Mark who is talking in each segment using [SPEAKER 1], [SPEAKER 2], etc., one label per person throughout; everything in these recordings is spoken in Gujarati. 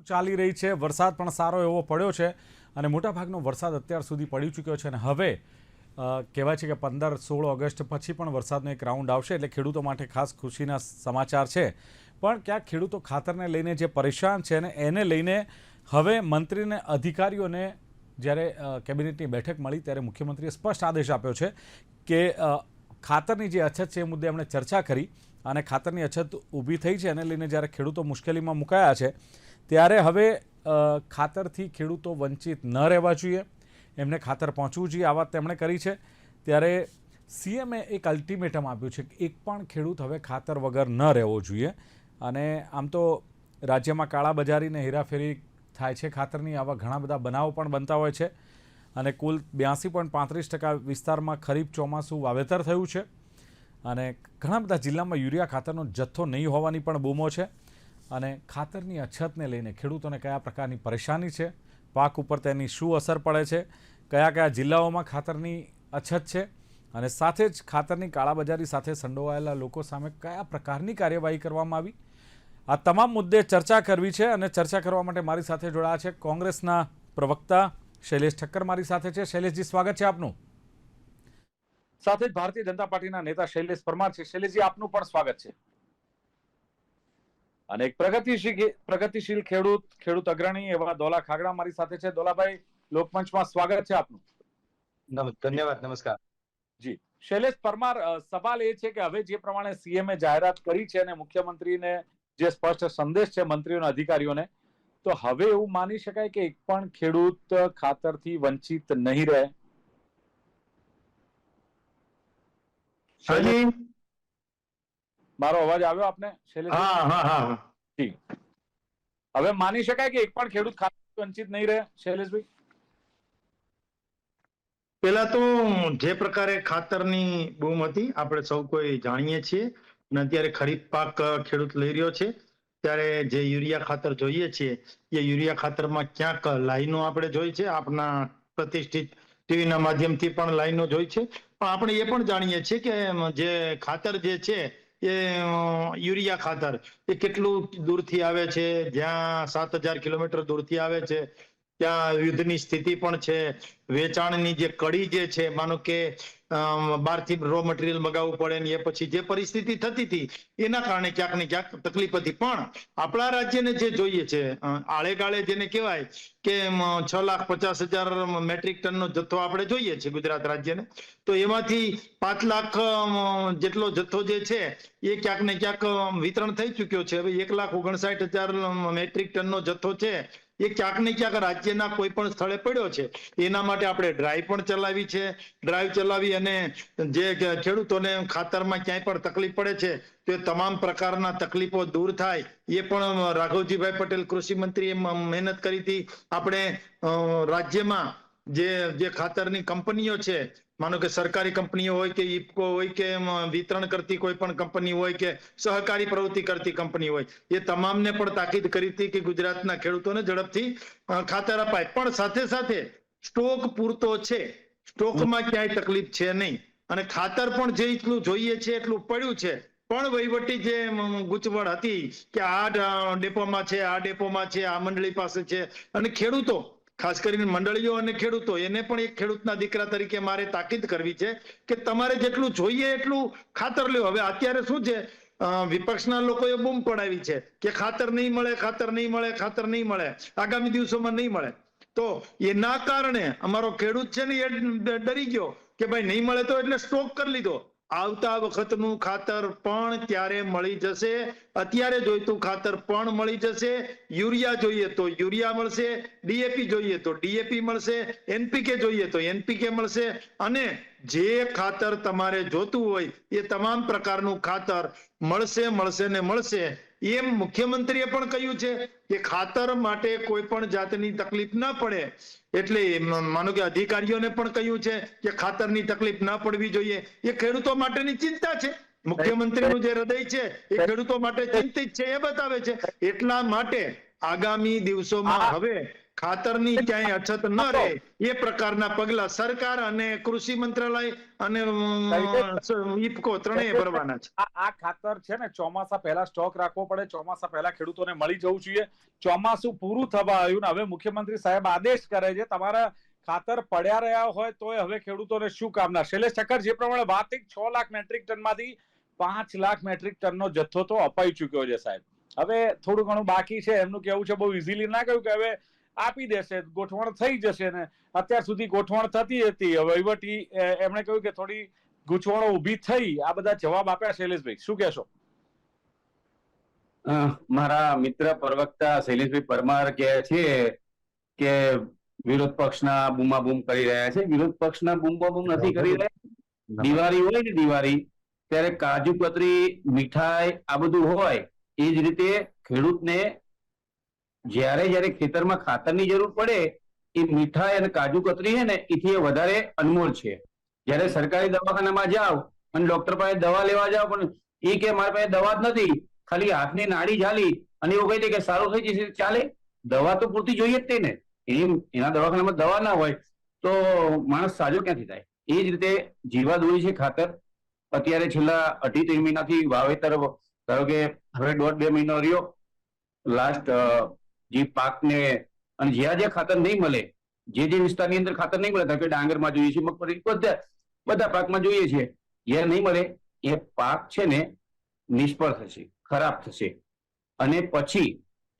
[SPEAKER 1] ચાલી રહી છે. વરસાદ પણ સારો એવો પડ્યો છે અને મોટાભાગનો વરસાદ અત્યાર સુધી પડી ચૂક્યો છે અને હવે કહેવાય છે કે પંદર સોળ ઓગસ્ટ પછી પણ વરસાદનો એક રાઉન્ડ આવશે એટલે ખેડૂતો માટે ખાસ ખુશીના સમાચાર છે. પણ ક્યાંક ખેડૂતો ખાતરને લઈને જે પરેશાન છે ને એને લઈને હવે મંત્રીને અધિકારીઓને જ્યારે કેબિનેટની બેઠક મળી ત્યારે મુખ્યમંત્રીએ સ્પષ્ટ આદેશ આપ્યો છે કે ખાતરની જે અછત છે એ મુદ્દે એમણે ચર્ચા કરી અને ખાતરની અછત ઊભી થઈ છે. એને લઈને જ્યારે ખેડૂતો મુશ્કેલીમાં મુકાયા છે ત્યારે હવે ખાતરથી ખેડૂતો વંચિત ન રહેવા જોઈએ. એમને ખાતર પહોંચવું જોઈએ, આ વાત તેમણે કરી છે. ત્યારે સીએમએ એક અલ્ટિમેટમ આપ્યું છે કે એક પણ ખેડૂત હવે ખાતર વગર ન રહેવો જોઈએ. અને આમ તો રાજ્યમાં કાળાબજારીને હેરાફેરી થાય છે ખાતરની, આવા ઘણા બધા બનાવો પણ બનતા હોય છે. અને કુલ બ્યાસી પોઈન્ટ પાંત્રીસ ટકા વિસ્તારમાં ખરીફ ચોમાસું વાવેતર થયું છે. અને ઘણા બધા જિલ્લામાં યુરિયા ખાતરનો જથ્થો નહીં હોવાની પણ બૂમો છે. અને ખાતરની અછતને લઈને ખેડૂતોને કયા પ્રકારની પરેશાની છે? પાક ઉપર તેની શું અસર પડે છે? કયા કયા જિલ્લાઓમાં ખાતરની અછત છે? અને સાથે જ ખાતરની કાળાબજારી સાથે સંડોવાયેલા લોકો સામે કયા પ્રકારની કાર્યવાહી કરવામાં આવી? આ તમામ મુદ્દે ચર્ચા કરવી છે અને ચર્ચા કરવા માટે મારી સાથે જોડાયા છે કોંગ્રેસના પ્રવક્તા શૈલેષ ઠક્કર મારી સાથે છે. શૈલેષજી, સ્વાગત છે આપનું. સાથે જ ભારતીય જનતા પાર્ટીના નેતા શૈલેષ પરમાર છે. શૈલેષજી, આપનું પણ સ્વાગત છે. અને એક પ્રગતિશીલ પ્રગતિશીલ ખેડૂત ખેડૂત અગ્રણી એવા દોલા ખાગડા મારી સાથે છે. દોલાભાઈ લોકમંચમાં સ્વાગત છે આપનું.
[SPEAKER 2] ધન્યવાદ નમસ્કાર.
[SPEAKER 1] જી. શૈલેષ પરમાર સવાલ એ છે કે હવે જે પ્રમાણે સીએમએ જાહેરાત કરી છે અને મુખ્યમંત્રીને જે સ્પષ્ટ સંદેશ છે મંત્રીઓના અધિકારીઓને તો હવે એવું માની શકાય કે એક પણ ખેડૂત ખાતરથી વંચિત નહીં રહે? મારો અવાજ આવ્યો આપને
[SPEAKER 2] હા
[SPEAKER 1] હવે માની શકાય કે એક પણ ખેડૂત ખાતરથી વંચિત નહીં રહે શૈલેષભાઈ?
[SPEAKER 2] પેલા તો જે પ્રકારે ખાતરની બૂમ હતી આપણે સૌ કોઈ જાણીએ છીએ. અને અત્યારે ખરીફ પાક ખેડૂત લઈ રહ્યો છે. ત્યારે જે યુરિયા ખાતર જોઈએ છીએ એ યુરિયા ખાતરમાં ક્યાંક લાઈનો આપણે જોઈ છે આપના પ્રતિષ્ઠિત ટીવીના માધ્યમથી પણ લાઈનો જોઈ છે. પણ આપણે એ પણ જાણીએ છીએ કે જે ખાતર જે છે એ યુરિયા ખાતર. એ કેટલું દૂરથી આવે છે? જ્યાં સાત હજાર કિલોમીટર દૂરથી આવે છે. ત્યાં યુદ્ધની સ્થિતિ પણ છે. વેચાણની જે કડી જે છે, માનો કે બહારથી રો મટીરિયલ મગાવવું પડે ને એ પછી જે પરિસ્થિતિ થતી હતી, એના કારણે ક્યાંક ને ક્યાંક તકલીફ હતી. પણ આપણા રાજ્યને જે જોઈએ છે આળેગાળે આળે જેને કહેવાય કે છ લાખ પચાસ હજાર મેટ્રિક ટનનો જથ્થો આપણે જોઈએ છે ગુજરાત રાજ્યને, તો એમાંથી પાંચ લાખ જેટલો જથ્થો જે છે, એ ક્યાંક ને ક્યાંક વિતરણ થઈ ચુક્યો છે. હવે એક લાખ ઓગણસાઠ હજાર મેટ્રિક ટનનો જથ્થો છે એ ક્યાંક ને ક્યાંક રાજ્યના કોઈ પણ સ્થળે પડ્યો છે. એના માટે આપણે ડ્રાઈવ પણ ચલાવી છે. ડ્રાઈવ ચલાવી અને જે ખેડૂતોને ખાતરમાં ક્યાંય પણ તકલીફ પડે છે, તો એ તમામ પ્રકારના તકલીફો દૂર થાય, એ પણ રાઘવજીભાઈ પટેલ કૃષિ મંત્રીએ મહેનત કરી હતી. આપણે રાજ્યમાં જે જે ખાતરની કંપનીઓ છે માનો કે સરકારી કંપનીઓ હોય કે ઇફકો હોય કે વિતરણ કરતી કોઈ પણ કંપની હોય કે સહકારી પ્રવૃત્તિ કરતી કંપની હોય, એ તમામને પણ તાકીદ કરી હતી કે ગુજરાતના ખેડૂતોને ઝડપથી ખાતર અપાય. પણ સાથે સાથે સ્ટોક પૂરતો છે. સ્ટોકમાં ક્યાંય તકલીફ છે નહીં. અને ખાતર પણ જે એટલું જોઈએ છે એટલું પડ્યું છે. પણ વહીવટી જે ગૂંચવણ હતી કે આ ડેપોમાં છે, આ ડેપોમાં છે, આ મંડળી પાસે છે. અને ખેડૂતો ખાસ કરીને મંડળીઓ અને ખેડૂતો, એને પણ એક ખેડૂતના દીકરા તરીકે મારે તાકીદ કરવી છે કે તમારે જેટલું જોઈએ એટલું ખાતર લ્યો. હવે અત્યારે શું છે? વિપક્ષના લોકોએ બૂમ પડાવી છે કે ખાતર નહીં મળે, ખાતર નહીં મળે, ખાતર નહીં મળે, આગામી દિવસોમાં નહીં મળે. તો એના કારણે અમારો ખેડૂત છે ને એ ડરી ગયો કે ભાઈ નહીં મળે તો એટલે સ્ટોક કરી લીધો. આવતા વખતનું ખાતર પણ ત્યારે મળી જશે. અત્યારે જોઈતું ખાતર પણ મળી જશે. યુરિયા જોઈએ તો યુરિયા મળશે, ડીએપી જોઈએ તો ડીએપી મળશે, એનપીકે જોઈએ તો એનપીકે મળશે. અને જે ખાતર તમારે જોતું હોય એ તમામ પ્રકારનું ખાતર મળશે મળશે ને મળશે. એમ મુખ્યમંત્રીએ પણ કહ્યું છે કે ખાતર માટે કોઈ પણ જાતની તકલીફ ના પડે. એટલે માનો કે અધિકારીઓને પણ કહ્યું છે કે ખાતરની તકલીફ ના પડવી જોઈએ. એ ખેડૂતો માટેની ચિંતા છે. મુખ્યમંત્રીનું જે હૃદય છે એ ખેડૂતો માટે ચિંતિત છે એ બતાવે છે. એટલા માટે આગામી દિવસોમાં હવે ખાતરની ક્યાંય અછત ન રહે એ પ્રકારના પગલા સરકાર અને કૃષિ મંત્રાલય અને ઇફકો ત્રણેય ભરવાના છે.
[SPEAKER 1] આ આ ખાતર છે ને ચોમાસા પહેલા સ્ટોક રાખવો પડે ચોમાસા પહેલા ખેડૂતોને મળી જવું જોઈએ. ચોમાસું પૂરું થવા આવ્યું ને હવે મુખ્યમંત્રી સાહેબ આદેશ કરે છે તમારા ખાતર પડ્યા રહ્યા હોય તોય હવે ખેડૂતોને શું કામના? શૈલેષ ઠક્કર જે પ્રમાણે વાત છ લાખ મેટ્રિક ટનમાંથી પાંચ લાખ મેટ્રિક ટનનો જથ્થો તો અપાઈ ચુક્યો છે સાહેબ. હવે થોડું ઘણું બાકી છે એમનું કેવું છે બહુ ઇઝીલી ના કહ્યું કે હવે આપી દેશે ગોઠવણ થઈ જશે ને અત્યાર સુધી ગોઠવણ થતી હતી. વહીવટી એમણે કહ્યું કે થોડી ગૂંચવણો ઊભી થઈ. આ બધા જવાબ આપ્યા શૈલેષભાઈ. શું કહેશો?
[SPEAKER 3] મારા મિત્ર પ્રવક્તા શૈલેષભાઈ પરમાર કહે છે કે વિરોધ પક્ષના બૂમાબૂમ કરી રહ્યા છે. વિરોધ પક્ષના બૂમાબૂમ નથી કરી રહ્યા. દિવાળી હોય ને દિવાળી ત્યારે કાજુ કતરી મીઠાઈ આ બધું હોય એ જ રીતે ખેડૂતને જ્યારે જ્યારે ખેતરમાં ખાતરની જરૂર પડે, એ મીઠાઈ અને કાજુ કતરી છે ને, એથી એ વધારે અનમોલ છે. જ્યારે સરકારી દવાખાનામાં જાઓ, અને ડોક્ટર પાસે દવા લેવા જાઓ, પણ એ કે મારી પાસે દવા જ નથી, ખાલી હાથની નાડી ઝાલી, અને એવું કહી દે કે સારું થઈ જશે, ચાલે? દવા તો પૂરતી જોઈએ જ તે ને એના દવાખાનામાં દવા ના હોય, તો માણસ સાજો ક્યાંથી થાય? એ જ રીતે જીવાદોરી છે ખાતર. અત્યારે છેલ્લા અઢી ત્રણ મહિનાથી વાવેતર, ધારો કે હવે દોઢ બે મહિનો રહ્યો લાસ્ટ જે પાકને અને જ્યાં જ્યાં ખાતર નહીં મળે, જે જે વિસ્તારની અંદર ખાતર નહીં મળે, ધારો કે ડાંગરમાં જોઈએ છે મગફળી, બધા બધા પાકમાં જોઈએ છે જ્યાં નહીં મળે, એ પાક છે ને નિષ્ફળ થશે, ખરાબ થશે. અને પછી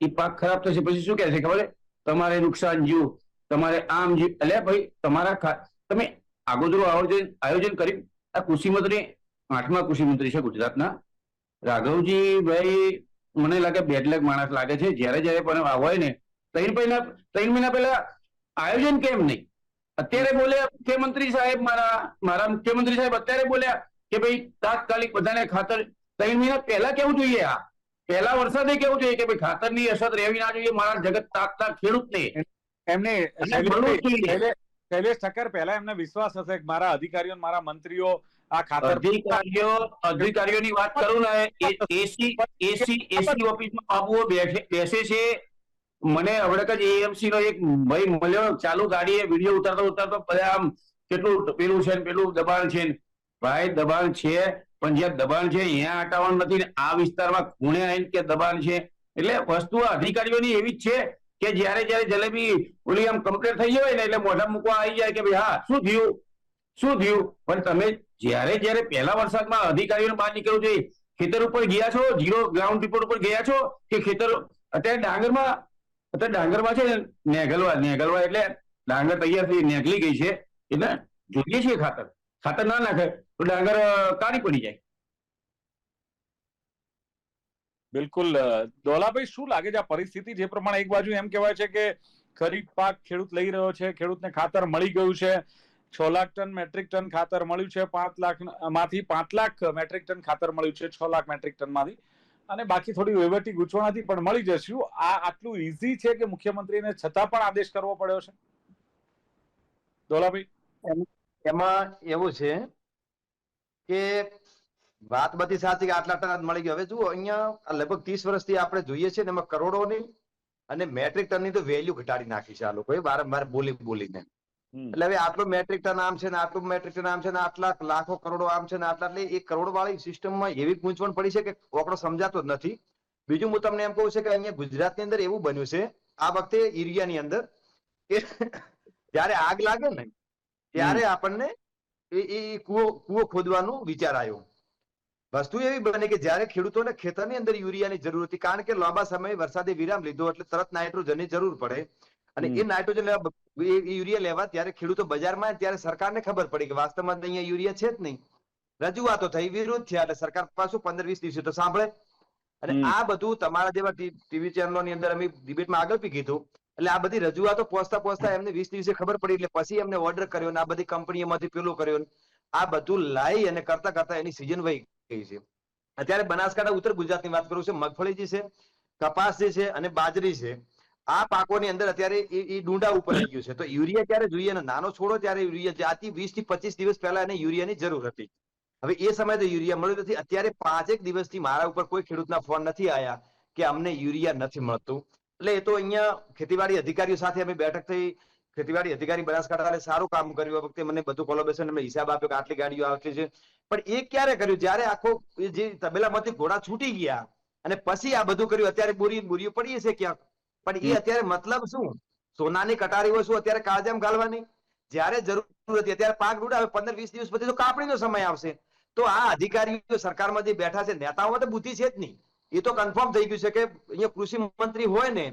[SPEAKER 3] એ પાક ખરાબ થશે, પછી શું કહે છે ખબર તમારે નુકસાન જ્યું તમારે આમ જ્યું એટલે ભાઈ, તમારા તમે આગોતરું આયોજન આયોજન કરી આ કૃષિ મંત્રી આઠમા કૃષિ મંત્રી છે ગુજરાતના. રાઘવજી ભાઈ મને લાગે બેડલેગ માણસ લાગે છે. જ્યારે જ્યારે પણ હોય ને ત્રણ મહિના ત્રણ મહિના પહેલા આયોજન કેમ નહીં? અત્યારે બોલ્યા મુખ્યમંત્રી સાહેબ મારા મારા મુખ્યમંત્રી સાહેબ અત્યારે બોલ્યા કે ભાઈ તાત્કાલિક બધાને ખાતર ત્રણ મહિના પહેલા કેવું જોઈએ આ? પહેલા વરસાદે કેવું જોઈએ કે ભાઈ ખાતરની અસર રહેવી ના જોઈએ? મારા જગત તાકતા ખેડૂતને
[SPEAKER 1] એમને શૈલેષ ઠક્કર પહેલા એમને વિશ્વાસ હશે કે મારા અધિકારીઓ મારા મંત્રીઓ
[SPEAKER 3] અધિકારીઓ, અધિકારીઓની વાત કરું ને એસી એસી એસી ઓફિસમાં બાબુઓ બેસે છે. મને હમણાં જ એએમસી નો એક ભાઈ મળ્યો. ચાલુ ગાડીએ વીડિયો ઉતારતો ઉતારતો આમ કેટલું પેલું છે પેલું દબાણ છે ભાઈ, દબાણ છે, પણ જ્યાં દબાણ છે, અહીંયા હટાવવાનું નથી આ વિસ્તારમાં ખૂણે આવીને કે દબાણ છે. એટલે વસ્તુ અધિકારીઓની એવી જ છે કે જ્યારે, જયારે જલેબી ઓલી આમ કમ્પ્લેટ થઈ જાય ને, એટલે મોઢા મૂકવા આવી જાય કે ભાઈ, હા, શું થયું? શું થયું? પણ તમે જ્યારે જ્યારે પહેલા વરસાદમાં અધિકારીઓને બહાર નીકળવું જોઈએ, ખેતર ઉપર ગયા છો જીરો ગ્રાઉન્ડ રિપોર્ટ ઉપર ગયા છો, કે ખેતર, અત્યારે ડાંગરમાં અત્યારે ડાંગરમાં છે નેગલવા નેગલવા એટલે ડાંગર તૈયાર થઈ નેગલી ગઈ છે, એટલે જોઈએ છીએ ખાતર. ખાતર ના નાખે તો ડાંગર કાઢી પડી જાય.
[SPEAKER 1] બિલકુલ દોલાભાઈ, શું લાગે છે આ પરિસ્થિતિ? જે પ્રમાણે એક બાજુ એમ કહેવાય છે કે ખરીફ પાક ખેડૂત લઈ રહ્યો છે, ખેડૂતને ખાતર મળી ગયું છે છ લાખ ટન મેટ્રિક ટન ખાતર મળ્યું છે, પાંચ લાખમાંથી પાંચ લાખ મેટ્રિક ટન ખાતર મળ્યું છે, છ લાખ મેટ્રિક ટનમાંથી. અને બાકી થોડી વહીવટી ગૂંચવણાથી પણ મળી જશે. આ આટલું ઈઝી છે કે મુખ્યમંત્રીને છતાં પણ આદેશ કરવો પડ્યો છે? ધોલાભાઈ
[SPEAKER 4] એમાં એવું છે કે વાત બધી સાચી કે આટલા ટન મળી ગયો. હવે જુઓ, અહીંયા લગભગ ત્રીસ વર્ષથી આપણે જોઈએ છીએ એમાં કરોડોની અને મેટ્રિક ટનની તો વેલ્યુ ઘટાડી નાખી છે આ લોકોએ, વારંવાર બોલી બોલીને. એટલે હવે આટલું મેટ્રિક ટન આમ છે ને આટલું મેટ્રિક ટન આમ છે ને આટલા લાખો કરોડો આમ છે ને આટલા એટલે એ કરોડ વાળી સિસ્ટમમાં એવી ગૂંચવણ પડી છે કે ઓકડો સમજાતો જ નથી. બીજું હું તમને એમ કહું છું કે અહીંયા ગુજરાતની અંદર એવું બન્યું છે આ વખતે એરિયાની અંદર કે જયારે આગ લાગે ને ત્યારે આપણને એ કુવો કૂવો ખોદવાનો વિચાર આવ્યો. વસ્તુ એવી બને કે જ્યારે ખેડૂતોને ખેતરની અંદર યુરિયાની જરૂર હતી કારણ કે લાંબા સમયે વરસાદે વિરામ લીધો એટલે તરત નાઇટ્રોજનની જરૂર પડે. અને એ નાઇટ્રોજન લેવા યુરિયા લેવા ત્યારે ખેડૂતો બજારમાં ત્યારે સરકારને ખબર પડી કે વાસ્તવમાં અહીંયા યુરિયા છે જ નહીં. રજૂઆતો થઈ વિરોધ થયા એટલે સરકાર પાછું પંદર વીસ દિવસે તો સાંભળે. અને આ બધું તમારા જેવા ટીવી ચેનલોની અંદર અમે ડિબેટમાં આગળ પી કીધું. એટલે આ બધી રજૂઆતો પહોંચતા પહોંચતા એમને વીસ દિવસે ખબર પડી એટલે પછી એમને ઓર્ડર કર્યો ને આ બધી કંપનીઓમાંથી પેલું કર્યો આ બધું લાઈ અને કરતા કરતા એની સિઝન વહી ગઈ છે. અત્યારે બનાસકાંઠા ઉત્તર ગુજરાતની વાત કરું છું મગફળી જે છે કપાસ જે છે અને બાજરી છે. આ પાકોની અંદર અત્યારે એ ડુંડા ઉપર આવી ગયું છે. તો યુરિયા ક્યારે જોઈએ નાનો છોડો ત્યારે યુરિયા જાતિ વીસથી પચીસ દિવસ પહેલા એને યુરિયાની જરૂર હતી. હવે એ સમયે તો યુરિયા મળ્યું નથી. અત્યારે પાંચેક દિવસથી મારા ઉપર કોઈ ખેડૂતના ફોન નથી આયા કે અમને યુરિયા નથી મળતું. એટલે એ તો અહીંયા ખેતીવાડી અધિકારીઓ સાથે અમે બેઠક થઈ, ખેતીવાડી અધિકારી બનાસકાંઠાએ સારું કામ કર્યું. આ વખતે મને બધું કોલોબેશન અમે હિસાબ આપ્યો કે આટલી ગાડીઓ આવતી છે. પણ એ ક્યારે કર્યું? જ્યારે આખો જે તબેલામાંથી ઘોડા છૂટી ગયા અને પછી આ બધું કર્યું, અત્યારે બોરી, બોરીઓ પડી છે ક્યાંક. પણ એ અત્યારે મતલબ શું? સોનાની કટારીઓ શું અત્યારે કાળજામ ગાળવાની? જ્યારે જરૂર હતી અત્યારે પાક રૂડાવે પંદર વીસ દિવસ પછી તો કાપણીનો સમય આવશે. તો આ અધિકારીઓ સરકારમાં જે બેઠા છે નેતાઓમાં તો બુદ્ધિ છે જ નહીં. એ તો કન્ફર્મ થઈ ગયું છે કે અહીંયા કૃષિ મંત્રી હોય ને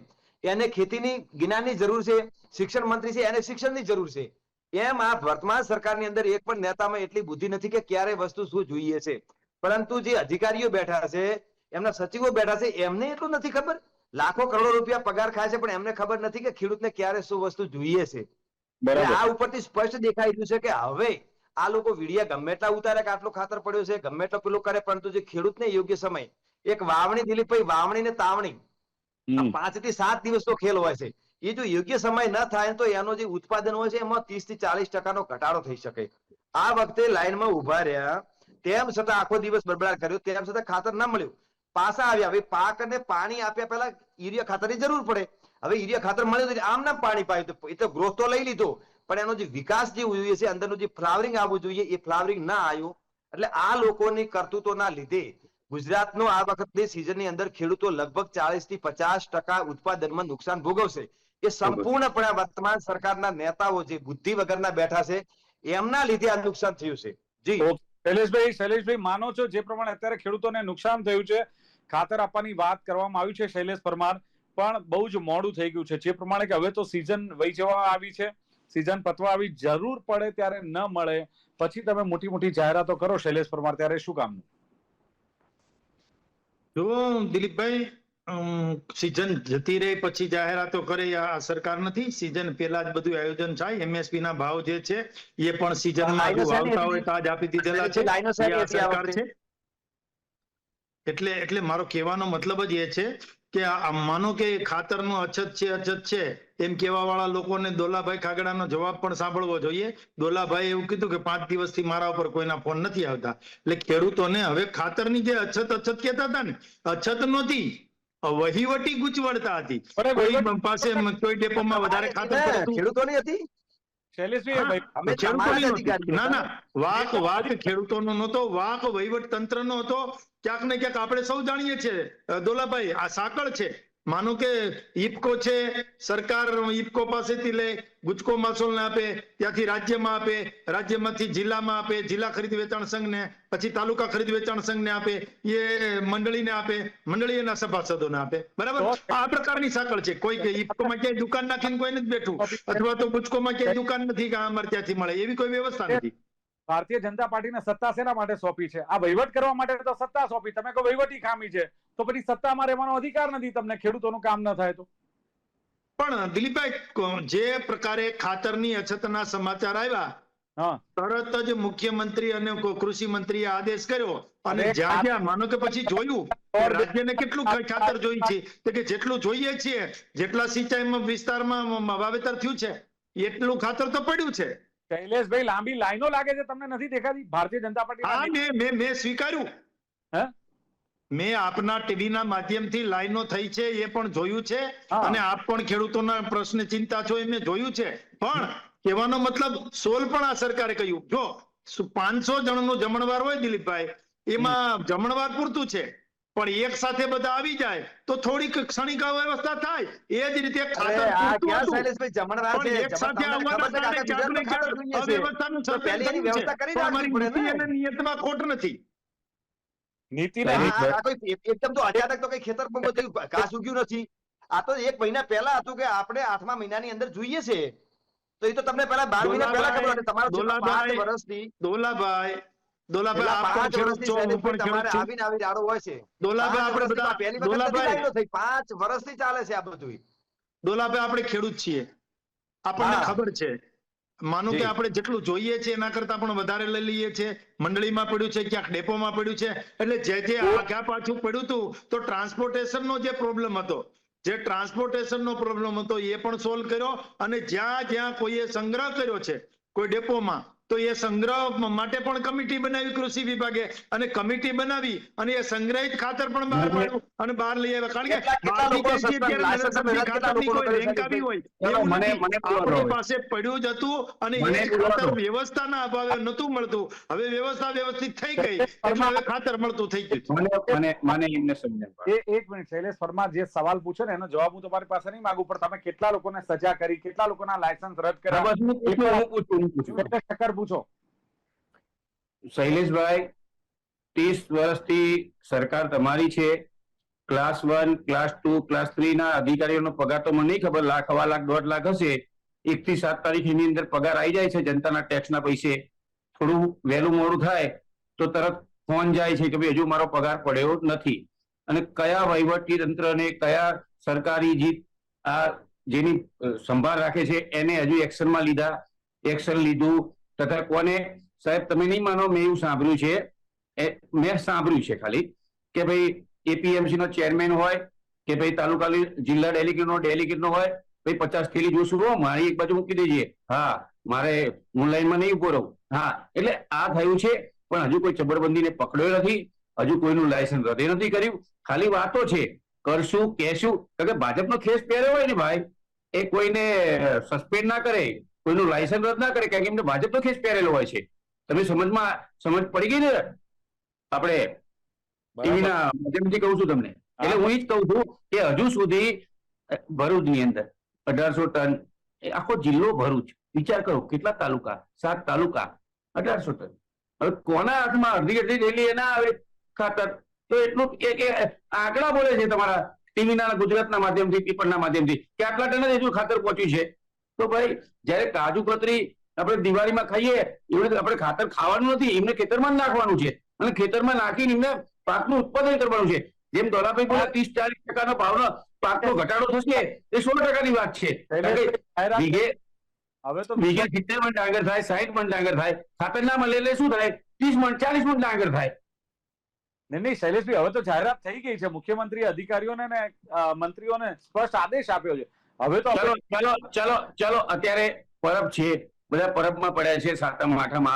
[SPEAKER 4] એને ખેતીની જ્ઞાનની જરૂર છે શિક્ષણ મંત્રી છે એને શિક્ષણની જરૂર છે. એમ આ વર્તમાન સરકારની અંદર એક પણ નેતામાં એટલી બુદ્ધિ નથી કે ક્યારે વસ્તુ શું જોઈએ છે. પરંતુ જે અધિકારીઓ બેઠા છે એમના સચિવો બેઠા છે એમને એટલું નથી ખબર? લાખો કરોડો રૂપિયા પગાર ખાય છે પણ એમને ખબર નથી કે ખેડૂતને ક્યારે શું વસ્તુ જોઈએ છે. આ ઉપરથી સ્પષ્ટ દેખાઈ રહ્યું છે કે હવે આ લોકો વીડિયા ગમે એટલા ઉતારે કે આટલો ખાતર પડ્યો છે ગમે એટલો પેલું કરે પરંતુ જે ખેડૂતને યોગ્ય સમય એક વાવણી દિલીપભાઈ વાવણી ને તાવણી. પાંચથી સાત દિવસનો ખેલ હોય છે. એ જો યોગ્ય સમય ન થાય તો એનો જે ઉત્પાદન હોય છે એમાં ત્રીસથી ચાલીસ ટકાનો ઘટાડો થઈ શકે. આ વખતે લાઈનમાં ઊભા રહ્યા તેમ છતાં આખો દિવસ બરબડાટ કર્યો તેમ છતાં ખાતર ન મળ્યું. પાછા આવ્યા. હવે પાક પાણી આપ્યા પહેલા યુરિયા ખાતરની જરૂર પડે. હવે યુરિયા ખાતર મળ્યું તો આમ પાણી પાયું તો એ તો ગ્રોથ તો લઈ લીધો. પણ એનો જે વિકાસ જે જોઈએ છે, અંદરનું જે ફ્લાવરિંગ આવવું જોઈએ, એ ફ્લાવરિંગ ના આવ્યું. એટલે આ લોકોની કરતૂતોના લીધે ગુજરાતનો આ વખતની સિઝનની અંદર ખેડૂતો લગભગ ચાલીસથી પચાસ ટકા ઉત્પાદનમાં નુકસાન ભોગવશે. એ સંપૂર્ણપણે વર્તમાન સરકારના નેતાઓ જે બુદ્ધિ વગરના બેઠા છે, એમના લીધે આ નુકસાન થયું છે. જી.
[SPEAKER 1] શૈલેષભાઈ શૈલેષભાઈ, માનો છો જે પ્રમાણે અત્યારે ખેડૂતોને નુકસાન થયું છે ખાતર આપવાની વાત કરવામાં આવી છે શૈલેષ પરમાર પણ બહુ જ મોડું થઈ ગયું છે. જે પ્રમાણે કે હવે તો સિઝન વહી જવા આવી છે. સિઝન પતવા આવી જરૂર પડે ત્યારે ન મળે. પછી તમે મોટી મોટી જાહેરાતો કરો શૈલેષ પરમાર ત્યારે શું કામનું?
[SPEAKER 2] જો દિલીપભાઈ સિઝન જતી રહે પછી જાહેરાતો કરે આ સરકાર નથી. સિઝન પહેલા જ બધું આયોજન થાય. એમએસપી ના ભાવ જે છે એ પણ સીઝનમાં આવતા હોય તો જ આપી દીધેલા છે. સરકાર છે. એટલે એટલે મારો કહેવાનો મતલબ જ એ છે કે આ માનો કે ખાતરનો અછત છે અછત છે એમ કહેવા વાળા લોકોને દોલાભાઈ ખાગડાનો જવાબ પણ સાંભળવો જોઈએ. દોલાભાઈ એવું કીધું કે પાંચ દિવસથી મારા ઉપર કોઈના ફોન નથી આવતા. એટલે ખેડૂતોને હવે ખાતરની જે અછત અછત કહેતા હતા ને અછત નહોતી વહીવટી ગૂંચવણતા હતી. પાસે કોઈ ડેપોમાં વધારે ખાતર
[SPEAKER 4] ખેડૂતોની હતી.
[SPEAKER 2] ના. ના વાક વાક ખેડૂતોનો નહોતો વાક વહીવટ તંત્રનો હતો. ક્યાંક ને ક્યાંક આપણે સૌ જાણીએ છીએ. દોલાભાઈ આ સાંકળ છે. માનો કે ઇફકો છે સરકાર ઇફકો પાસેથી લે ગુજકો માસોલને આપે ત્યાંથી રાજ્યમાં આપે રાજ્યમાંથી જિલ્લામાં આપે જિલ્લા ખરીદ વેચાણ સંઘને પછી તાલુકા ખરીદ વેચાણ સંઘને આપે એ મંડળીને આપે મંડળી એના સભાસદોને આપે. બરાબર? આ પ્રકારની સાંકળ છે. કોઈ કે ઇફકોમાં ક્યાંય દુકાન નાખીને કોઈ નથી બેઠું. અથવા તો ગુજકોમાં ક્યાંય દુકાન નથી કે અમારે ત્યાંથી મળે. એવી કોઈ વ્યવસ્થા નથી.
[SPEAKER 1] ભારતીય જનતા પાર્ટીને સત્તા શેના માટે સોંપી છે? આ વહીવટ કરવા માટે તો સત્તા સોંપી. તમે કહો વહીવટી ખામી છે. તો પછી સત્તામાં રહેવાનો અધિકાર નથી તમને ખેડૂતોનું કામ ન થાય તો.
[SPEAKER 2] પણ દિલીપભાઈ જે પ્રકારે ખાતરની અછતના સમાચાર આવ્યા તરત જ મુખ્યમંત્રી અને કૃષિ મંત્રીએ આદેશ કર્યો અને જ્યાં જ્યાં માનો કે પછી જોયું રાજ્યને કેટલું ખાતર જોઈ છે તો કે જેટલું જોઈએ છીએ જેટલા સિંચાઈ વિસ્તારમાં વાવેતર થયું છે એટલું ખાતર તો પડ્યું છે.
[SPEAKER 1] શૈલેષભાઈ લાંબી લાઈનો લાગે છે તમને નથી દેખાતી? ભારતીય જનતા પાર્ટી
[SPEAKER 2] હા મેં મેં સ્વીકાર્યું.
[SPEAKER 1] હે?
[SPEAKER 2] મેં આપના ટીવીના માધ્યમથી લાઈનો થઈ છે એ પણ જોયું છે. અને આપ પણ ખેડૂતોના પ્રશ્ન ચિંતા છો એ મેં જોયું છે. પણ કહેવાનો મતલબ સોલ પણ આ સરકારે કહ્યું. જો પાંચસો જણનો જમણવાર હોય દિલીપભાઈ એમાં જમણવાર પૂરતું છે. પણ એક સાથે બધા આવી જાય તો થોડીક ક્ષણિક વ્યવસ્થા થાય. એ જ રીતે એક સાથે આવવાના. અવ્યવસ્થાનું નિયતમાં ખોટ નથી.
[SPEAKER 1] નીતિને
[SPEAKER 4] આ- આ- આ કોઈ એક- એકદમ તો અચાનક તો કઈ ખેતરમાં બધું ઘાસ ઉગ્યું નથી. આ તો એક મહિના પહેલા હતું કે આપણે આઠમા મહિનાની અંદર જોઈએ છે. તો એ તો તમને પહેલા બાર મહિના પહેલા ખબર હતી તમારો પાંચ
[SPEAKER 2] દોલાભાઈ,
[SPEAKER 4] વર્ષથી પાંચ પાંચ. પાંચ
[SPEAKER 2] દોલાભાઈ આપણે ખેડૂત છીએ. આપણને ખબર છે. માનો કે આપણે જેટલું જોઈએ છે એના કરતા પણ વધારે લઈ લઈએ છે. મંડળીમાં પડ્યું છે ક્યાંક ડેપોમાં પડ્યું છે. એટલે જે જે આગા પાછું પડ્યું હતું તો ટ્રાન્સપોર્ટેશન નો જે પ્રોબ્લેમ હતો જે ટ્રાન્સપોર્ટેશન નો પ્રોબ્લેમ હતો એ પણ સોલ્વ કર્યો અને જ્યાં જ્યાં કોઈએ સંગ્રહ કર્યો છે કોઈ ડેપોમાં તો એ સંગ્રહ માટે પણ કમિટી બનાવી કૃષિ વિભાગે. અને કમિટી બનાવી અને એ સંગ્રહિત ખાતર પણ બહાર પાડ્યું અને બહાર લઈ આવ્યા. કારણ કે આપણી પાસે પડ્યું જ હતું અને એ ખાતર
[SPEAKER 3] કરો.
[SPEAKER 2] વ્યવસ્થાના અભાવે નતું મળતું. હવે વ્યવસ્થા વ્યવસ્થિત થઈ ગઈ. એટલે હવે ખાતર મળતું થઈ ગયું છે.
[SPEAKER 3] મને મને મને એમને સમજણ
[SPEAKER 1] એ એક મિનિટ શૈલેષ પરમાર જે સવાલ પૂછે ને એનો જવાબ હું તમારી પાસે નહીં માંગુ પણ તમે કેટલા લોકોને સજા કરી કેટલા લોકોના લાયસન્સ રદ કર્યા?
[SPEAKER 3] પૂછું, શૈલેષભાઈ ત્રીસ વર્ષથી સરકાર તમારી છે. Class one class two class three ના અધિકારીઓનો પગાર તો મને નહીં ખબર લાખ હવા લાખ દોઢ લાખ હશે. એક થી સાત તારીખની અંદર પગાર આવી જાય છે જનતાના ટેક્સના પૈસે. થોડું વહેલું મોડું થાય તો તરત ફોન જાય છે કે ભાઈ હજુ મારો પગાર પડ્યો નથી. અને કયા વહીવટી તંત્રને કયા સરકારી જે આ જેની સંભાળ રાખે છે એને હજુ એક્શનમાં લીધા. એક્શન લીધું. તથા કોને? સાહેબ, તમે નહીં માનો, મેં એવું સાંભળ્યું છે. મેં સાંભળ્યું છે ખાલી કે ભાઈ એપીએમસી નો ચેરમેન હોય, કે ભાઈ તાલુકા જિલ્લા ડેલિગેટ નો ડેલિગેટ નો હોય, ભાઈ પચાસ થેલી જોશું હો મારી એક બાજુ મૂકી દેજે. હા, મારે હું લાઈનમાં નહીં ઊભો રહું. હા, એટલે આ થયું છે, પણ હજુ કોઈ ચબરબંધીને પકડ્યો નથી, હજુ કોઈનું લાયસન્સ રદ નથી કર્યું. ખાલી વાતો છે, કરશું, કહેશું, કારણ કે ભાજપનો ખેસ પહેર્યો હોય ને ભાઈ, એ કોઈને સસ્પેન્ડ ના કરે. કોઈનું લાયસન્સ રદ ના કરે કારણ કે એમને ભાજપનો ખેસ પહેરેલો હોય છે. તમે સમજમાં સમજ પડી ગઈ ને? આપણે ટીવીના માધ્યમથી કહું છું તમને. એટલે હું એ જ કહું છું કે હજુ સુધી ભરૂચની અંદર અઢારસો ટન આખો જિલ્લો ભરૂચ. વિચાર કરો કેટલા તાલુકા? સાત તાલુકા. અઢારસો ટન. હવે કોના હાથમાં અડધી અડધી થેલી એના આવે ખાતર? તો એટલું કે આંકડા બોલે છે તમારા ટીવીના ગુજરાતના માધ્યમથી પેપરના માધ્યમથી કે આટલા ટન જ હજુ ખાતર પહોંચ્યું છે. તો ભાઈ જયારે કાજુ કતરી આપણે દિવાળીમાં ખાઈએ એવી આપણે ખાતર ખાવાનું નથી એમને ખેતરમાં નાખવાનું છે. અને ખેતરમાં નાખીને એમને પાકનું ઉત્પાદન કરવાનું છે. જેમ દોલાભાઈ બોલે ત્રીસ ચાલીસ ટકાનો ભાવનો પાકનો ઘટાડો થશે એ સો ટકાની વાત છે.
[SPEAKER 1] હવે તો
[SPEAKER 3] વીઘે સિત્તેર મણ ડાંગર થાય સાહીઠ મણ ડાંગર થાય ખાતર ના મળે એટલે શું થાય? ત્રીસ મણ ચાલીસ મણ ડાંગર થાય.
[SPEAKER 1] નહીં નહીં શૈલેષભાઈ હવે તો જાહેરાત થઈ ગઈ છે. મુખ્યમંત્રી અધિકારીઓને ને મંત્રીઓને સ્પષ્ટ આદેશ આપ્યો છે. હવે તો
[SPEAKER 3] ચલો ચલો ચલો ચલો અત્યારે પરબ છે બધા પરબમાં પડ્યા છે સાતમ આઠમ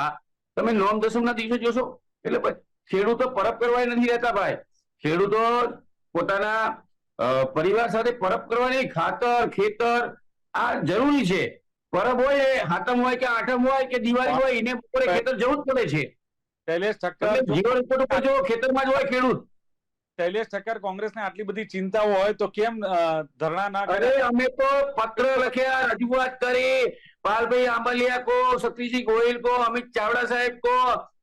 [SPEAKER 3] તમે નોમ દસમ ના દિવસે જોશો એટલે ખેડૂતો પરબ કરવા નથી રહેતા ભાઈ. ખેડૂતો પોતાના પરિવાર સાથે પરબ કરવાની ખાતર ખેતર આ જરૂરી છે. પરબ હોય એ હાતમ હોય કે આઠમ હોય કે દિવાળી હોય એને બપોરે ખેતર જવું જ પડે છે. ખેતરમાં જ હોય ખેડૂત.
[SPEAKER 1] શૈલેષ ઠક્કર કોંગ્રેસને આટલી બધી ચિંતાઓ હોય તો કેમ ધરણા ના
[SPEAKER 3] અરે
[SPEAKER 1] કરે
[SPEAKER 3] અમે તો પત્ર લખ્યા રજૂઆત કરી. પાલભાઈ આંબલિયા કો શક્તિસિંહ ગોહિલ કો અમિત ચાવડા સાહેબ કો.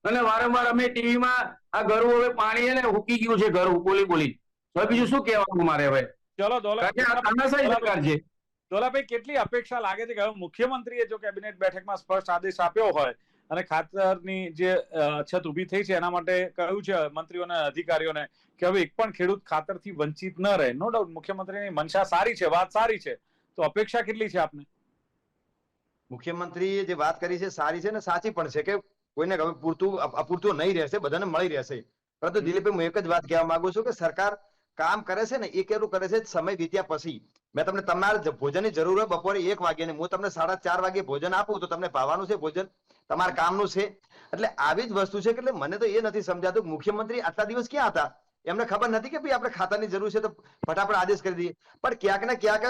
[SPEAKER 3] અને વારંવાર અમે ટીવીમાં આ ઘર હવે પાણી છે ને હુકી ગયું છે ઘર બોલી બોલી. હવે બીજું શું કહેવાનું મારે હવે?
[SPEAKER 1] ચલો
[SPEAKER 3] તાનાશાહી સરકાર છે.
[SPEAKER 1] દોલાભાઈ કેટલી અપેક્ષા લાગે છે કે હવે મુખ્યમંત્રીએ જો કેબિનેટ બેઠકમાં સ્પષ્ટ આદેશ આપ્યો હોય અને ખાતરની જે અછત ઊભી થઈ છે એના માટે કહ્યું છે મંત્રીઓને અધિકારીઓને કે હવે એક પણ ખેડૂત ખાતરથી વંચિત ન રહે. નો ડાઉટ મુખ્યમંત્રીની મનસા સારી છે વાત સારી છે. તો અપેક્ષા કેટલી છે આપને?
[SPEAKER 4] મુખ્યમંત્રીએ જે વાત કરી છે સારી છે ને સાચી પણ છે કે કોઈને હવે પૂરતું અપૂરતું નહીં રહેશે બધાને મળી રહેશે. પરંતુ દિલીપભાઈ હું એક જ વાત કહેવા માંગુ છું કે સરકાર કામ કરે છે ને એ કેવું કરે છે સમય વીત્યા પછી. મેં તમને તમારે ભોજનની જરૂર હોય બપોરે એક વાગે હું તમને સાડા ચાર વાગે ભોજન આપું તો તમને ભાવવાનું છે ભોજન. તમારા કામનું છે. એટલે આવી જ વસ્તુ છે કે એટલે મને તો એ નથી સમજાતું કે મુખ્યમંત્રી આટલા દિવસ ક્યાં હતા? એમને ખબર નથી કે ભાઈ આપણે ખાતાની જરૂર છે તો ફટાફટ આદેશ કરી દઈએ. પણ ક્યાંક ને ક્યાંક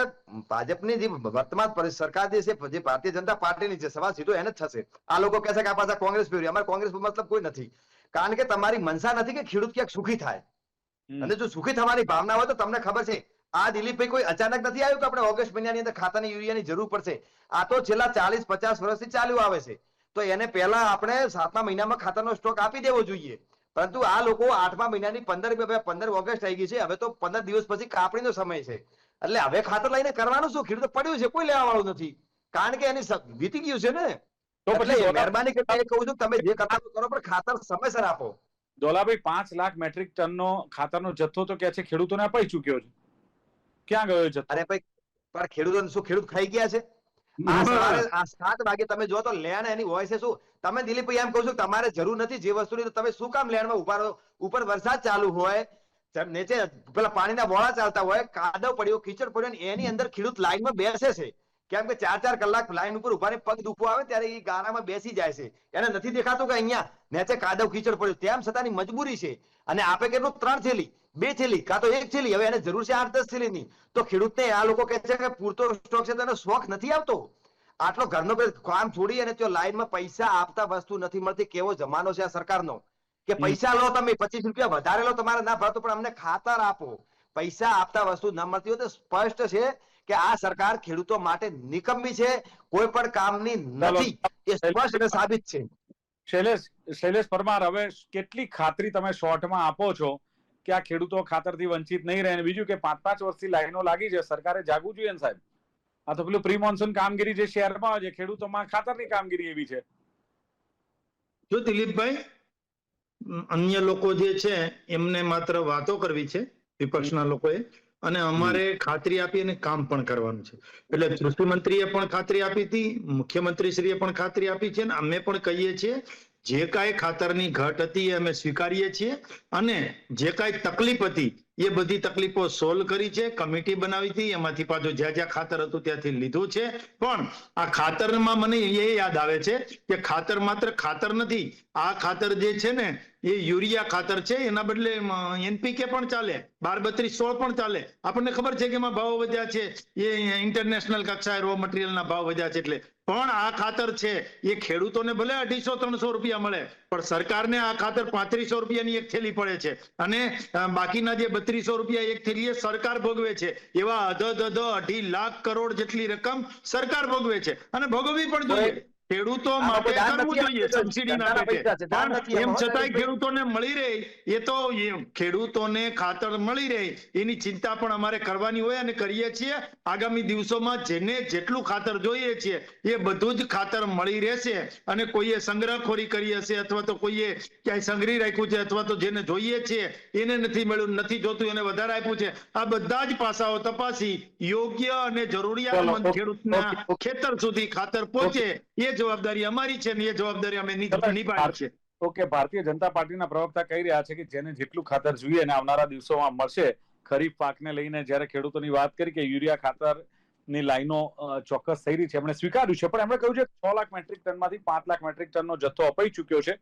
[SPEAKER 4] ભાજપની જે વર્તમાન સરકાર જે છે જે ભારતીય જનતા પાર્ટીની છે સવાલ સીધો એને જ થશે. આ લોકો કહેશે કે આ પાછા કોંગ્રેસ ફેરવી. અમારે કોંગ્રેસ મતલબ કોઈ નથી. કારણ કે તમારી મનસા નથી કે ખેડૂત ક્યાંક સુખી થાય. અને જો સુખી થવાની ભાવના હોય તો તમને ખબર છે. આ દિલીપભાઈ કોઈ અચાનક નથી આવ્યું કે આપણે ઓગસ્ટ મહિનાની અંદર ખાતાની યુરિયાની જરૂર પડશે? આ તો છેલ્લા ચાલીસ પચાસ વર્ષથી ચાલ્યું આવે છે. તો એને પહેલા આપણે સાતમા મહિનામાં ખાતરનો સ્ટોક આપી દેવો જોઈએ. પરંતુ આ લોકો આઠમા મહિનાની પંદર પંદર ઓગસ્ટ આવી ગઈ છે. હવે તો પંદર દિવસ પછી કાપણીનો સમય છે. એટલે હવે ખાતર લઈને કરવાનું શું? ખેડૂત પડ્યું છે. કોઈ લેવા વાળું નથી. કારણ કે એની વીતી ગયું છે ને.
[SPEAKER 1] તો પછી
[SPEAKER 4] મહેરબાની કરીને કહું છું તમે જે કરતા કરો પણ ખાતર સમયસર આપો.
[SPEAKER 1] દોલાભાઈ પાંચ લાખ મેટ્રિક ટનનો ખાતરનો જથ્થો તો કે છે ખેડૂતોને અપાઈ ચૂક્યો છે. ક્યાં ગયો જથ્થો?
[SPEAKER 4] અરે ભાઈ પણ ખેડૂતોને શું? ખેડૂત ખાઈ ગયા છે? આ સાત વાગે તમે જો તો લેણ એની વોઇસ શું? તમે દિલીપ એમ કહું છું તમારે જરૂર નથી જે વસ્તુની તો તમે શું કામ લેણમાં ઊભા રહો? ઉપર વરસાદ ચાલુ હોય નીચે પેલા પાણીના બોળા ચાલતા હોય કાદવ પડ્યો કીચડ પડ્યો એની અંદર ખેડૂત લાઈનમાં બેસે છે. કેમ કે ચાર ચાર કલાક લાઈન ઉપર ઊભા ને પગ દુખવો આવે ત્યારે એ ગારામાં બેસી જાય છે. એને નથી દેખાતું કે અહીંયા નેચે કાદવ કીચડ પડ્યું. તેમ છતાંની મજબૂરી છે. અને આપે કેટલું? ત્રણ થેલી. બે થેલી કાં તો એક થેલી હવે એને જરૂર છે આઠ દસ થેલીની. તો ખેડૂતને આ લોકો કહે છે કે પૂરતો સ્ટોક છે તેનો શોખ નથી આવતો? આટલો ઘરનો કામ છોડી અને ત્યાં લાઈનમાં પૈસા આપતા વસ્તુ નથી મળતી કેવો જમાનો છે આ સરકારનો? કે પૈસા લો તમે પચીસ રૂપિયા વધારે લો તમારે ના ભાવતો પણ અમને ખાતર આપો. પૈસા આપતા વસ્તુ ન મળતી હોય તો સ્પષ્ટ છે કે આ સરકાર ખેડૂતો માટે નિકમ્મી છે કોઈ પણ કામની નથી. એ સ્પષ્ટ અને સાબિત છે.
[SPEAKER 1] શૈલેષ શૈલેષ પરમાર હવે કેટલી ખાતરી તમે શોર્ટમાં આપો છો? કે આ ખેડૂતો ખાતરથી વંચિત નહીં રહે. અને બીજું કે પાંચ પાંચ વર્ષથી લાઈનો લાગી છે સરકારે જાગવું જોઈએ ને સાહેબ? આ તો પેલું પ્રી મોન્સૂન કામગીરી જે શહેરમાં હોય છે ખેડૂતોમાં ખાતરની કામગીરી એવી છે.
[SPEAKER 2] જો દિલીપભાઈ અન્ય લોકો જે છે એમને માત્ર વાતો કરવી છે વિપક્ષના લોકોએ અને અમારે ખાતરી આપી અને કામ પણ કરવાનું છે. એટલે કૃષિ મંત્રીએ પણ ખાતરી આપી હતી મુખ્યમંત્રી શ્રીએ પણ ખાતરી આપી છે અને અમે પણ કહીએ છીએ જે કાંઈ ખાતરની ઘટ હતી એ અમે સ્વીકારીએ છીએ અને જે કાંઈ તકલીફ હતી એ બધી તકલીફો સોલ્વ કરી છે, કમિટી બનાવી હતી, એમાંથી પાછું જ્યાં જ્યાં ખાતર હતું ત્યાંથી લીધું છે. પણ આ ખાતરમાં મને એ યાદ આવે છે કે ખાતર માત્ર ખાતર નથી, આ ખાતર જે છે ને એ યુરિયા ખાતર છે, એના બદલે એનપીકે પણ ચાલે બાર બત્રીસ સોળ પણ ચાલે. આપણને ખબર છે કે એમાં ભાવ વધ્યા છે, એ ઇન્ટરનેશનલ કક્ષાએ રો મટીરિયલના ભાવ વધ્યા છે એટલે પણ આ ખાતર છે. એ ખેડૂતોને ભલે અઢીસો ત્રણસો રૂપિયા મળે પણ સરકારને આ ખાતર પાંત્રીસો રૂપિયાની એક થેલી પડે છે. અને બાકીના જે બત્રીસો રૂપિયા એક થેલી એ સરકાર ભોગવે છે. એવા અધ અધ અઢી લાખ કરોડ જેટલી રકમ સરકાર ભોગવે છે. અને ભોગવવી પણ જોઈએ. ખેડૂતો માટે કરવું જોઈએ સબસિડીના પેટે
[SPEAKER 4] પૈસા છે, દાન નથી
[SPEAKER 2] પણ એમ છતાંય ખેડૂતોને મળી રહે એ તો ખેડૂતોને ખાતર મળી રહે એની ચિંતા પણ અમારે કરવાની હોય અને કરીએ છીએ. આગામી દિવસોમાં જેને જેટલું ખાતર જોઈએ છીએ એ બધું જ ખાતર મળી રહેશે. અને કોઈએ સંગ્રહખોરી કરી હશે અથવા તો કોઈએ ક્યાંય સંગ્રહી રાખ્યું છે અથવા તો જેને જોઈએ છે એને નથી મળ્યું નથી જોતું એને વધારે આપ્યું છે. આ બધા જ પાસાઓ તપાસી યોગ્ય અને જરૂરિયાતમંદ ખેડૂતના. ખેતર સુધી ખાતર પહોંચે એ જવાબદારી અમારી છે ને એ જવાબદારી અમે નિ- નિભાવી છે.
[SPEAKER 1] ઓકે ભારતીય જનતા પાર્ટીના પ્રવક્તા કહી રહ્યા છે કે જેને જેટલું ખાતર જોઈએ અને આવનારા દિવસોમાં મળશે ખરીફ પાકને લઈને જ્યારે ખેડૂતોની વાત કરી કે યુરિયા ખાતરની લાઈનો ચોક્કસ થઈ રહી છે એમણે સ્વીકાર્યું છે પણ એમણે કહ્યું છે છ લાખ મેટ્રિક ટનમાંથી પાંચ લાખ મેટ્રિક ટનનો જથ્થો અપાઈ ચૂક્યો છે.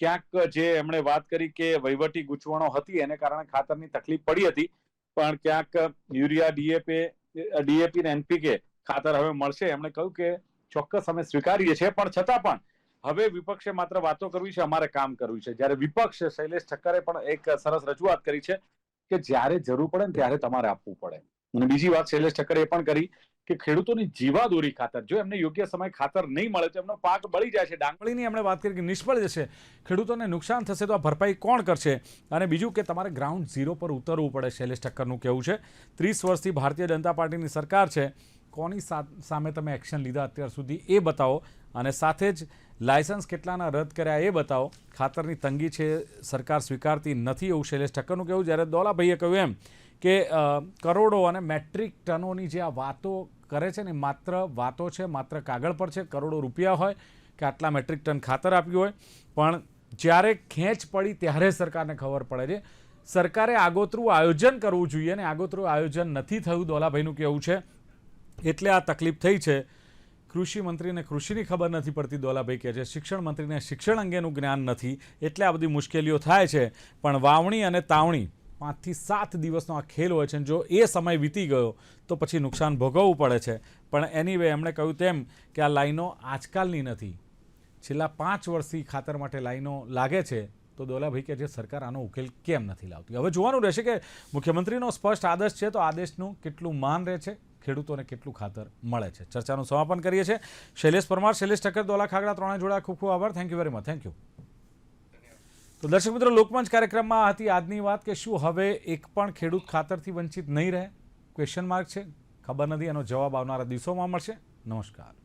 [SPEAKER 1] ક્યાંક જે એમણે વાત કરી કે વહીવટી ગૂંચવણો હતી એને કારણે ખાતરની તકલીફ પડી હતી પણ ક્યાંક યુરિયા ડીએપી ડીએપી ને એનપીકે ખાતર હવે મળશે. એમણે કહ્યું કે ચોક્કસ અમે સ્વીકારીએ છીએ, પણ છતાં પણ હવે વિપક્ષે માત્ર વાતો કરવી છે, અમારે કામ કરવું છે. જ્યારે વિપક્ષ શૈલેષ ઠક્કરે પણ એક સરસ રજૂઆત કરી છે કે જ્યારે જરૂર પડે ને ત્યારે તમારે આપવું પડે. અને બીજી વાત શૈલેષ ઠક્કરે એ પણ કરી કે ખેડૂતોની જીવાદોરી ખાતર, જો એમને યોગ્ય સમય ખાતર નહીં મળે તો એમનો પાક બળી જાય છે. ડાંગળીની એમણે વાત કરી કે નિષ્ફળ જશે, ખેડૂતોને નુકસાન થશે તો આ ભરપાઈ કોણ કરશે? અને બીજું કે તમારે ગ્રાઉન્ડ ઝીરો પર ઉતરવું પડે, શૈલેષ ઠક્કરનું કહેવું છે. ત્રીસ વર્ષથી ભારતીય જનતા પાર્ટીની સરકાર છે કોની સામે તમે એક્શન લીધા અત્યાર સુધી એ બતાવો. અને સાથે જ લાયસન્સ કેટલાના રદ કર્યા એ બતાવો. ખાતરની તંગી છે, સરકાર સ્વીકારતી નથી એવું શૈલેષ ઠક્કરનું કહેવું, જ્યારે દોલાભાઈએ કહ્યું એમ કે કરોડો અને મેટ્રિક ટનોની જે આ વાતો કરે છે ને, માત્ર વાતો છે, માત્ર કાગળ પર છે, કરોડો રૂપિયા હોય કે આટલા મેટ્રિક ટન ખાતર આપ્યું હોય, પણ જ્યારે ખેંચ પડી ત્યારે સરકારને ખબર પડે છે. સરકારે આગોતરું આયોજન કરવું જોઈએ અને આગોતરું આયોજન નથી થયું દોલાભાઈનું કહેવું છે. એટલે આ તકલીફ થઈ છે. કૃષિ મંત્રીને કૃષિની ખબર નથી પડતી દોલાભાઈ કહે છે. શિક્ષણ મંત્રીને શિક્ષણ અંગેનું જ્ઞાન નથી એટલે આ બધી મુશ્કેલીઓ થાય છે. પણ વાવણી અને તાવણી પાંચથી સાત દિવસનો આ ખેલ હોય છે જો એ સમય વીતી ગયો તો પછી નુકસાન ભોગવવું પડે છે. પણ એની વે એમણે કહ્યું તેમ કે આ લાઈનો આજકાલની નથી. છેલ્લા પાંચ વર્ષથી ખાતર માટે લાઈનો લાગે છે તો દોલાભાઈ કે જે સરકાર આનો ઉકેલ કેમ નથી લાવતી? હવે જોવાનું રહેશે કે મુખ્યમંત્રીનો સ્પષ્ટ આદેશ છે તો આદેશનું કેટલું માન રહે છે? ખેડૂતોને કેટલું ખાતર મળે છે. ચર્ચાનું સમાપન કરીએ છીએ. શૈલેષ પરમાર, શૈલેષ ઠક્કર, દોલા ખાગડા ત્રણે જોડા ખૂબ ખૂબ આભાર. Thank you very much thank you તો દર્શક મિત્રો, લોકમંચ કાર્યક્રમમાં હતી આજની વાત કે શું હવે એક પણ ખેડૂત ખાતરથી વંચિત નહીં રહે? ક્વેશ્ચન માર્ક છે. ખબર નથી. એનો જવાબ આવનારા દિવસોમાં મળશે. નમસ્કાર.